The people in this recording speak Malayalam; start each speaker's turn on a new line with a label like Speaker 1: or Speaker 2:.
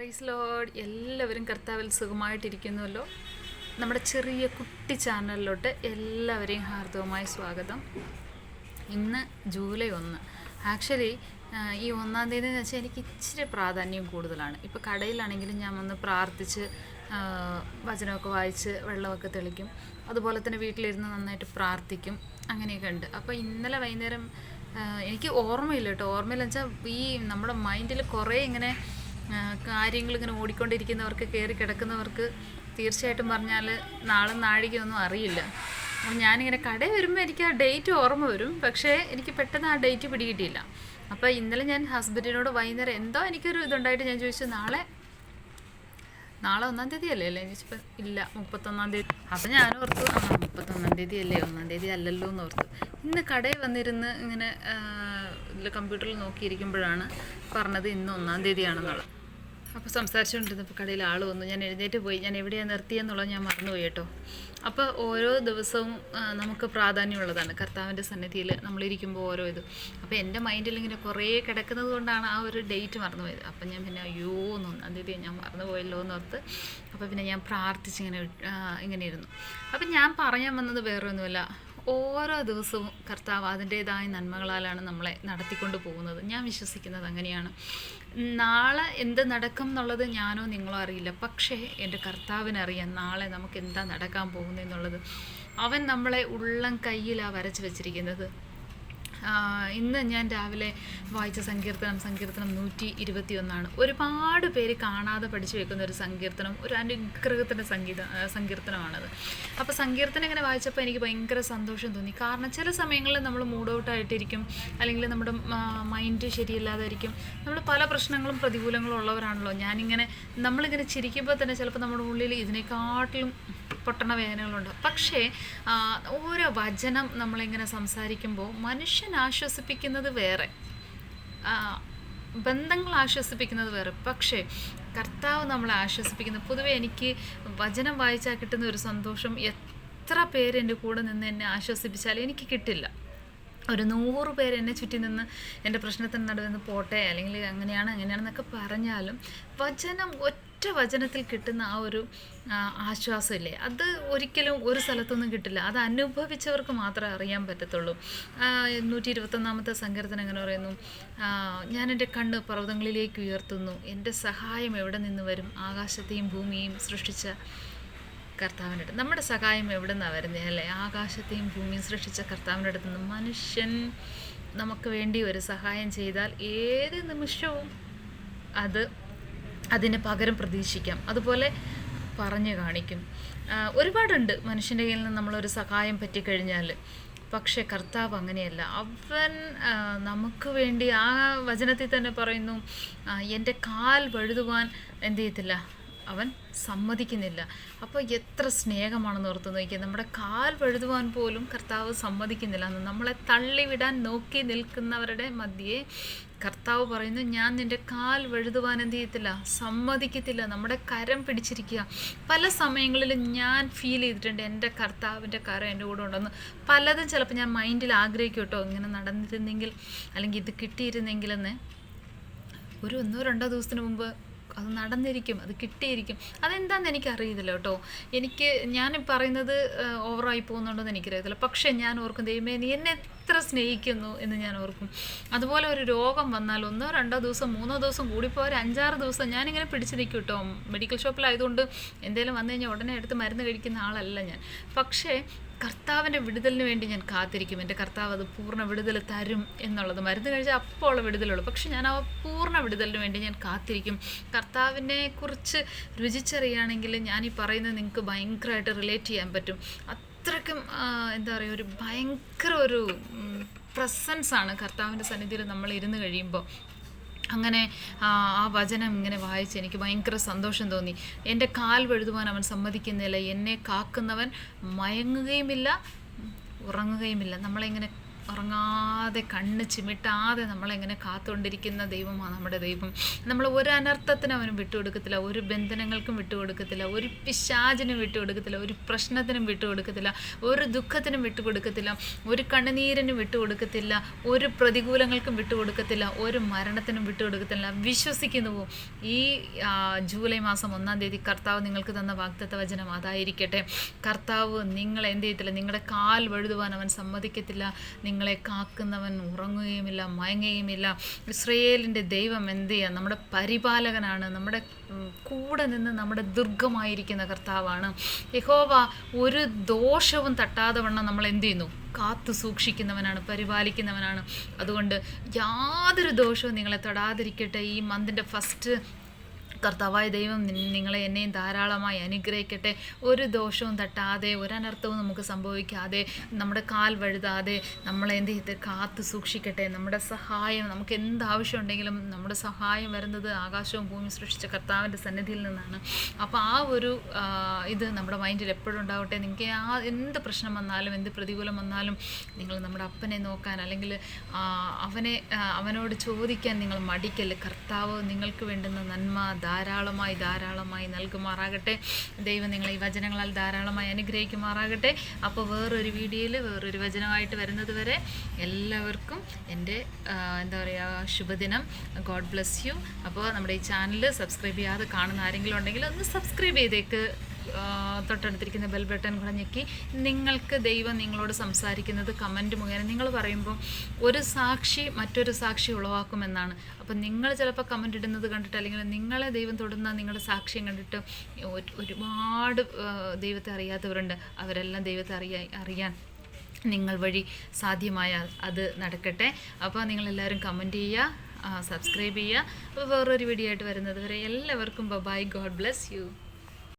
Speaker 1: പ്രൈസ് ലോഡ് എല്ലാവരും കർത്താവിൽ സുഖമായിട്ടിരിക്കുന്നുവല്ലോ. നമ്മുടെ ചെറിയ കുട്ടി ചാനലിലോട്ട് എല്ലാവരെയും ഹാർദവമായ സ്വാഗതം. ഇന്ന് ജൂലൈ ഒന്ന്. ആക്ച്വലി ഈ ഒന്നാം തീയതി എന്ന് വെച്ചാൽ എനിക്ക് ഇച്ചിരി പ്രാധാന്യം കൂടുതലാണ്. ഇപ്പോൾ കടയിലാണെങ്കിലും ഞാൻ വന്ന് പ്രാർത്ഥിച്ച് വചനമൊക്കെ വായിച്ച് വെള്ളമൊക്കെ തെളിക്കും. അതുപോലെ തന്നെ വീട്ടിലിരുന്ന് നന്നായിട്ട് പ്രാർത്ഥിക്കും. അങ്ങനെയൊക്കെ ഉണ്ട്. അപ്പോൾ ഇന്നലെ വൈകുന്നേരം എനിക്ക് ഓർമ്മയില്ല കേട്ടോ. ഓർമ്മയില്ല വെച്ചാൽ ഈ നമ്മുടെ മൈൻഡിൽ കുറേ ഇങ്ങനെ കാര്യങ്ങൾ ഇങ്ങനെ ഓടിക്കൊണ്ടിരിക്കുന്നവർക്ക് കയറി കിടക്കുന്നവർക്ക് തീർച്ചയായിട്ടും പറഞ്ഞാൽ നാളെ നാഴികയൊന്നും അറിയില്ല. അപ്പോൾ ഞാനിങ്ങനെ കടയിൽ വരുമ്പോൾ എനിക്ക് ആ ഡേറ്റ് ഓർമ്മ വരും. പക്ഷേ എനിക്ക് പെട്ടെന്ന് ആ ഡേറ്റ് പിടികിട്ടിയില്ല. അപ്പോൾ ഇന്നലെ ഞാൻ ഹസ്ബൻഡിനോട് വൈകുന്നേരം എന്തോ എനിക്കൊരു ഇതുണ്ടായിട്ട് ഞാൻ ചോദിച്ചു നാളെ നാളെ ഒന്നാം തീയതി അല്ലേ? അല്ലേ ചോദിച്ചപ്പോൾ ഇല്ല മുപ്പത്തൊന്നാം തീയതി. അപ്പം ഞാൻ ഓർത്തു ആ മുപ്പത്തൊന്നാം തീയതി അല്ലേ ഒന്നാം തീയതി അല്ലല്ലോ എന്ന് ഓർത്തു. ഇന്ന് കടയിൽ വന്നിരുന്ന് ഇങ്ങനെ കമ്പ്യൂട്ടറിൽ നോക്കിയിരിക്കുമ്പോഴാണ് പറഞ്ഞത് ഇന്ന് ഒന്നാം തീയതിയാണെന്നുള്ളത്. അപ്പോൾ സംസാരിച്ചുകൊണ്ടിരുന്നപ്പോൾ കടയിൽ ആൾ വന്നു. ഞാൻ എഴുന്നേറ്റ് പോയി. ഞാൻ എവിടെയാണ് നിർത്തിയെന്നുള്ളത് ഞാൻ മറന്നുപോയി കേട്ടോ. അപ്പോൾ ഓരോ ദിവസവും നമുക്ക് പ്രാധാന്യമുള്ളതാണ്. കർത്താവിന്റെ സന്നിധിയിൽ നമ്മളിരിക്കുമ്പോൾ ഓരോ ഇത്. അപ്പോൾ എന്റെ മൈൻഡിൽ ഇങ്ങനെ കുറേ കിടക്കുന്നത് കൊണ്ടാണ് ആ ഒരു ഡേറ്റ് മറന്നുപോയത്. അപ്പം ഞാൻ പിന്നെ അയ്യോ എന്ന് ഒന്നാം ഞാൻ മറന്നുപോയല്ലോ എന്ന് ഓർത്ത് അപ്പോൾ പിന്നെ ഞാൻ പ്രാർത്ഥിച്ചിങ്ങനെ ഇങ്ങനെ ഇരുന്നു. അപ്പം ഞാൻ പറയാൻ വന്നത് വേറെ ഒന്നുമില്ല ഓരോ ദിവസവും കർത്താവ് അതിന്റേതായ നന്മകളാലാണ് നമ്മളെ നടത്തിക്കൊണ്ട് പോകുന്നത്. ഞാൻ വിശ്വസിക്കുന്നത് അങ്ങനെയാണ്. നാളെ എന്ത് നടക്കും എന്നുള്ളത് ഞാനോ നിങ്ങളോ അറിയില്ല. പക്ഷേ എന്റെ കർത്താവിനറിയാം നാളെ നമുക്ക് എന്താ നടക്കാൻ പോകുന്നതെന്നുള്ളത്. അവൻ നമ്മളെ ഉള്ളം കയ്യിലാണ് വരച്ച് വെച്ചിരിക്കുന്നത്. ഇന്ന് ഞാൻ രാവിലെ വായിച്ച സങ്കീർത്തനം സങ്കീർത്തനം നൂറ്റി ഇരുപത്തി ഒന്നാണ് ഒരുപാട് പേര് കാണാതെ പഠിച്ചു വെക്കുന്ന ഒരു സങ്കീർത്തനം ഒരു അനുഗ്രഹത്തിന്റെ സംഗീത സങ്കീർത്തനമാണത്. അപ്പോൾ സങ്കീർത്തനം ഇങ്ങനെ വായിച്ചപ്പോൾ എനിക്ക് ഭയങ്കര സന്തോഷം തോന്നി. കാരണം ചില സമയങ്ങളിൽ നമ്മൾ മൂഡ് ഔട്ട് ആയിട്ടിരിക്കും അല്ലെങ്കിൽ നമ്മുടെ മൈൻഡ് ശരിയല്ലാതായിരിക്കും. നമ്മൾ പല പ്രശ്നങ്ങളും പ്രതികൂലങ്ങളും ഉള്ളവരാണല്ലോ. ഞാനിങ്ങനെ നമ്മളിങ്ങനെ ചിരിക്കുമ്പോൾ തന്നെ ചിലപ്പോൾ നമ്മുടെ ഉള്ളിൽ ഇതിനെക്കാട്ടിലും പൊട്ടണ വേദനകളുണ്ട്. പക്ഷേ ഓരോ വചനം നമ്മളിങ്ങനെ സംസാരിക്കുമ്പോൾ മനുഷ്യൻ ആശ്വസിപ്പിക്കുന്നത് വേറെ. ബന്ധങ്ങൾ ആശ്വസിപ്പിക്കുന്നത് വേറെ. പക്ഷേ കർത്താവ് നമ്മളെ ആശ്വസിപ്പിക്കുന്നത് പൊതുവേ എനിക്ക് വചനം വായിച്ചാൽ കിട്ടുന്ന ഒരു സന്തോഷം എത്ര പേര് എന്റെ കൂടെ നിന്ന് എന്നെ ആശ്വസിപ്പിച്ചാലും എനിക്ക് കിട്ടില്ല. ഒരു നൂറ് പേര് എന്നെ ചുറ്റി നിന്ന് എന്റെ പ്രശ്നത്തിന് നടുവെന്ന് പോട്ടെ അല്ലെങ്കിൽ അങ്ങനെയാണ് അങ്ങനെയാണെന്നൊക്കെ പറഞ്ഞാലും വചനം ഒറ്റ വചനത്തിൽ കിട്ടുന്ന ആ ഒരു ആശ്വാസമില്ലേ? അത് ഒരിക്കലും ഒരു സ്ഥലത്തൊന്നും കിട്ടില്ല. അത് അനുഭവിച്ചവർക്ക് മാത്രമേ അറിയാൻ പറ്റത്തുള്ളൂ. നൂറ്റി ഇരുപത്തൊന്നാമത്തെ സങ്കീർത്തനം എങ്ങനെ പറയുന്നു? ഞാൻ എന്റെ കണ്ണ് പർവതങ്ങളിലേക്ക് ഉയർത്തുന്നു. എന്റെ സഹായം എവിടെ നിന്ന് വരും? ആകാശത്തെയും ഭൂമിയെയും സൃഷ്ടിച്ച കർത്താവിന്റെ അടുത്ത് നമ്മുടെ സഹായം എവിടെ നിന്നാണ് വരുന്നത് അല്ലേ? ആകാശത്തെയും ഭൂമിയും സൃഷ്ടിച്ച കർത്താവിന്റെ അടുത്ത് നിന്ന്. മനുഷ്യൻ നമുക്ക് വേണ്ടി ഒരു സഹായം ചെയ്താൽ ഏത് നിമിഷവും അത് അതിന് പകരം പ്രതീക്ഷിക്കാം. അതുപോലെ പറഞ്ഞു കാണിക്കും. ഒരുപാടുണ്ട് മനുഷ്യന്റെ കയ്യിൽ നിന്ന് നമ്മളൊരു സഹായം പറ്റിക്കഴിഞ്ഞാൽ പക്ഷേ കർത്താവ് അങ്ങനെയല്ല. അവൻ നമുക്ക് വേണ്ടി ആ വചനത്തിൽ തന്നെ പറയുന്നു എന്റെ കാൽ വഴുതുവാൻ എന്ത് ചെയ്യത്തില്ല? അവൻ സമ്മതിക്കുന്നില്ല. അപ്പോൾ എത്ര സ്നേഹമാണെന്ന് ഓർത്ത് നോക്കിയാൽ നമ്മുടെ കാൽ വഴുതുവാൻ പോലും കർത്താവ് സമ്മതിക്കുന്നില്ല. എന്ന് നമ്മളെ തള്ളിവിടാൻ നോക്കി നിൽക്കുന്നവരുടെ മധ്യേ കർത്താവ് പറയുന്നു ഞാൻ നിന്റെ കാൽ വഴുതുവാൻ എന്ത് ചെയ്യത്തില്ല? സമ്മതിക്കത്തില്ല. നമ്മുടെ കരം പിടിച്ചിരിക്കുക. പല സമയങ്ങളിലും ഞാൻ ഫീൽ ചെയ്തിട്ടുണ്ട്. എന്റെ കർത്താവിന്റെ കരം എന്റെ കൂടെ ഉണ്ടെന്ന്. പലതും ചിലപ്പോൾ ഞാൻ മൈൻഡിൽ ആഗ്രഹിക്കും കേട്ടോ. ഇങ്ങനെ നടന്നിരുന്നെങ്കിൽ അല്ലെങ്കിൽ ഇത് കിട്ടിയിരുന്നെങ്കിലെന്ന്. ഒരു ഒന്നോ രണ്ടോ ദിവസത്തിന് മുമ്പ് അത് നടന്നിരിക്കും അത് കിട്ടിയിരിക്കും. അതെന്താണെന്ന് എനിക്കറിയില്ല കേട്ടോ. എനിക്ക് ഞാൻ പറയുന്നത് ഓവറായി പോകുന്നുണ്ടോയെന്ന് എനിക്കറിയത്തില്ല. പക്ഷേ ഞാൻ ഓർക്കും ദൈവമേ നീ എന്നെ എത്ര സ്നേഹിക്കുന്നു എന്ന് ഞാൻ ഓർക്കും. അതുപോലെ ഒരു രോഗം വന്നാൽ ഒന്നോ രണ്ടോ ദിവസം മൂന്നോ ദിവസം കൂടിപ്പോൾ ഒരു അഞ്ചാറ് ദിവസം ഞാനിങ്ങനെ പിടിച്ചു നിൽക്കും കേട്ടോ. മെഡിക്കൽ ഷോപ്പിലായതുകൊണ്ട് എന്തെങ്കിലും വന്നു കഴിഞ്ഞാൽ ഉടനെ എടുത്ത് മരുന്ന് കഴിക്കുന്ന ആളല്ല ഞാൻ. പക്ഷേ കർത്താവിന്റെ വിടുതലിന് വേണ്ടി ഞാൻ കാത്തിരിക്കും. എന്റെ കർത്താവ് അത് പൂർണ വിടുതൽ തരും എന്നുള്ളത് മരുന്ന് കഴിച്ചാൽ അപ്പോൾ ഉള്ള വിടുതലുള്ളൂ. പക്ഷെ ഞാൻ ആ പൂർണ വിടുതലിന് വേണ്ടി ഞാൻ കാത്തിരിക്കും. കർത്താവിനെ കുറിച്ച് രുചിച്ചറിയുകയാണെങ്കിൽ ഞാൻ ഈ പറയുന്നത് നിങ്ങൾക്ക് ഭയങ്കരമായിട്ട് റിലേറ്റ് ചെയ്യാൻ പറ്റും. അത്രയ്ക്കും എന്താ പറയുക ഒരു ഭയങ്കര ഒരു പ്രസൻസാണ് കർത്താവിന്റെ സന്നിധിയിൽ നമ്മൾ ഇരുന്ന് കഴിയുമ്പോൾ. അങ്ങനെ ആ വചനം ഇങ്ങനെ വായിച്ച് എനിക്ക് ഭയങ്കര സന്തോഷം തോന്നി. എന്റെ കാൽ വഴുതുവാൻ അവൻ സമ്മതിക്കുന്നില്ല. എന്നെ കാക്കുന്നവൻ മയങ്ങുകയുമില്ല ഉറങ്ങുകയുമില്ല. നമ്മളിങ്ങനെ ഉറങ്ങാതെ കണ്ണ് ചിമിട്ടാതെ നമ്മളെങ്ങനെ കാത്തുകൊണ്ടിരിക്കുന്ന ദൈവമാണ് നമ്മുടെ ദൈവം. നമ്മൾ ഒരു അനർത്ഥത്തിനും അവന് വിട്ടുകൊടുക്കത്തില്ല ഒരു ബന്ധനങ്ങൾക്കും വിട്ടുകൊടുക്കത്തില്ല ഒരു പിശാചിനും വിട്ടുകൊടുക്കത്തില്ല ഒരു പ്രശ്നത്തിനും വിട്ടുകൊടുക്കത്തില്ല ഒരു ദുഃഖത്തിനും വിട്ടുകൊടുക്കത്തില്ല ഒരു കണ്ണുനീരിനും വിട്ടുകൊടുക്കത്തില്ല ഒരു പ്രതികൂലങ്ങൾക്കും വിട്ടുകൊടുക്കത്തില്ല ഒരു മരണത്തിനും വിട്ടുകൊടുക്കത്തില്ല. വിശ്വസിക്കുന്നുവോ ഈ ജൂലൈ മാസം ഒന്നാം തീയതി കർത്താവ് നിങ്ങൾക്ക് തന്ന വാഗ്ദത്ത വചനം അതായിരിക്കട്ടെ. കർത്താവ് നിങ്ങൾ എന്ത് ചെയ്യത്തില്ല? നിങ്ങളുടെ കാൽ വഴുതുവാൻ അവൻ സമ്മതിക്കത്തില്ല. നിങ്ങളെ കാക്കുന്നവൻ ഉറങ്ങുകയുമില്ല മയങ്ങുകയുമില്ല. ഇസ്രയേലിന്റെ ദൈവം എന്ത് ചെയ്യുക നമ്മുടെ പരിപാലകനാണ്. നമ്മുടെ കൂടെ നിന്ന് നമ്മുടെ ദുർഗമായിരിക്കുന്ന കർത്താവാണ്. യഹോവ ഒരു ദോഷവും തട്ടാതെ വണ്ണം നമ്മൾ എന്ത് ചെയ്യുന്നു? കാത്തു സൂക്ഷിക്കുന്നവനാണ് പരിപാലിക്കുന്നവനാണ്. അതുകൊണ്ട് യാതൊരു ദോഷവും നിങ്ങളെ തൊടാതിരിക്കട്ടെ. ഈ മന്തിന്റെ ഫസ്റ്റ് കർത്താവായ ദൈവം നിങ്ങളെ എന്നെയും ധാരാളമായി അനുഗ്രഹിക്കട്ടെ. ഒരു ദോഷവും തട്ടാതെ ഒരു അനർത്ഥവും നമുക്ക് സംഭവിക്കാതെ നമ്മുടെ കാൽ വഴുതാതെ നമ്മളെ എന്ത് ചെയ്ത് കാത്തു സൂക്ഷിക്കട്ടെ. നമ്മുടെ സഹായം നമുക്ക് എന്ത് ആവശ്യമുണ്ടെങ്കിലും നമ്മുടെ സഹായം വരുന്നത് ആകാശവും ഭൂമി സൃഷ്ടിച്ച കർത്താവിന്റെ സന്നിധിയിൽ നിന്നാണ്. അപ്പോൾ ആ ഒരു ഇത് നമ്മുടെ മൈൻഡിൽ എപ്പോഴും ഉണ്ടാവട്ടെ. നിങ്ങൾക്ക് ആ എന്ത് പ്രശ്നം വന്നാലും എന്ത് പ്രതികൂലം വന്നാലും നിങ്ങൾ നമ്മുടെ അപ്പനെ നോക്കാൻ അല്ലെങ്കിൽ അവനെ അവനോട് ചോദിക്കാൻ നിങ്ങൾ മടിക്കല്ല്. കർത്താവ് നിങ്ങൾക്ക് വേണ്ടുന്ന നന്മ ധാരാളമായി ധാരാളമായി നൽകുമാറാകട്ടെ. ദൈവം നിങ്ങളെ ഈ വചനങ്ങളാൽ ധാരാളമായി അനുഗ്രഹിക്കുമാറാകട്ടെ. അപ്പോൾ വേറൊരു വീഡിയോയിൽ വേറൊരു വചനമായിട്ട് വരുന്നത് വരെ എല്ലാവർക്കും എന്റെ എന്താ പറയുക ശുഭദിനം. God bless you. അപ്പോൾ നമ്മുടെ ഈ ചാനൽ സബ്സ്ക്രൈബ് ചെയ്യാതെ കാണുന്ന ആരെങ്കിലും ഉണ്ടെങ്കിൽ ഒന്ന് സബ്സ്ക്രൈബ് ചെയ്തേക്ക്. തൊട്ടടുത്തിരിക്കുന്ന ബെൽ ബട്ടൺ കൂടെ ഞെക്കി. നിങ്ങൾക്ക് ദൈവം നിങ്ങളോട് സംസാരിക്കുന്നത് കമന്റ് മുഖേന നിങ്ങൾ പറയുമ്പോൾ ഒരു സാക്ഷി മറ്റൊരു സാക്ഷി ഉളവാക്കുമെന്നാണ്. അപ്പം നിങ്ങൾ ചിലപ്പോൾ കമന്റ് ഇടുന്നത് കണ്ടിട്ട് അല്ലെങ്കിൽ നിങ്ങളെ ദൈവം തൊടുന്ന നിങ്ങളുടെ സാക്ഷ്യം കണ്ടിട്ട് ഒരുപാട് ദൈവത്തെ അറിയാത്തവരുണ്ട്. അവരെല്ലാം ദൈവത്തെ അറിയാൻ അറിയാൻ നിങ്ങൾ വഴി സാധ്യമായ അത് നടക്കട്ടെ. അപ്പോൾ നിങ്ങളെല്ലാവരും കമന്റ് ചെയ്യുക സബ്സ്ക്രൈബ് ചെയ്യുക. അപ്പോൾ വേറൊരു വീഡിയോ ആയിട്ട് വരുന്നത് വരെ എല്ലാവർക്കും ബൈ ഗോഡ് ബ്ലെസ് യു.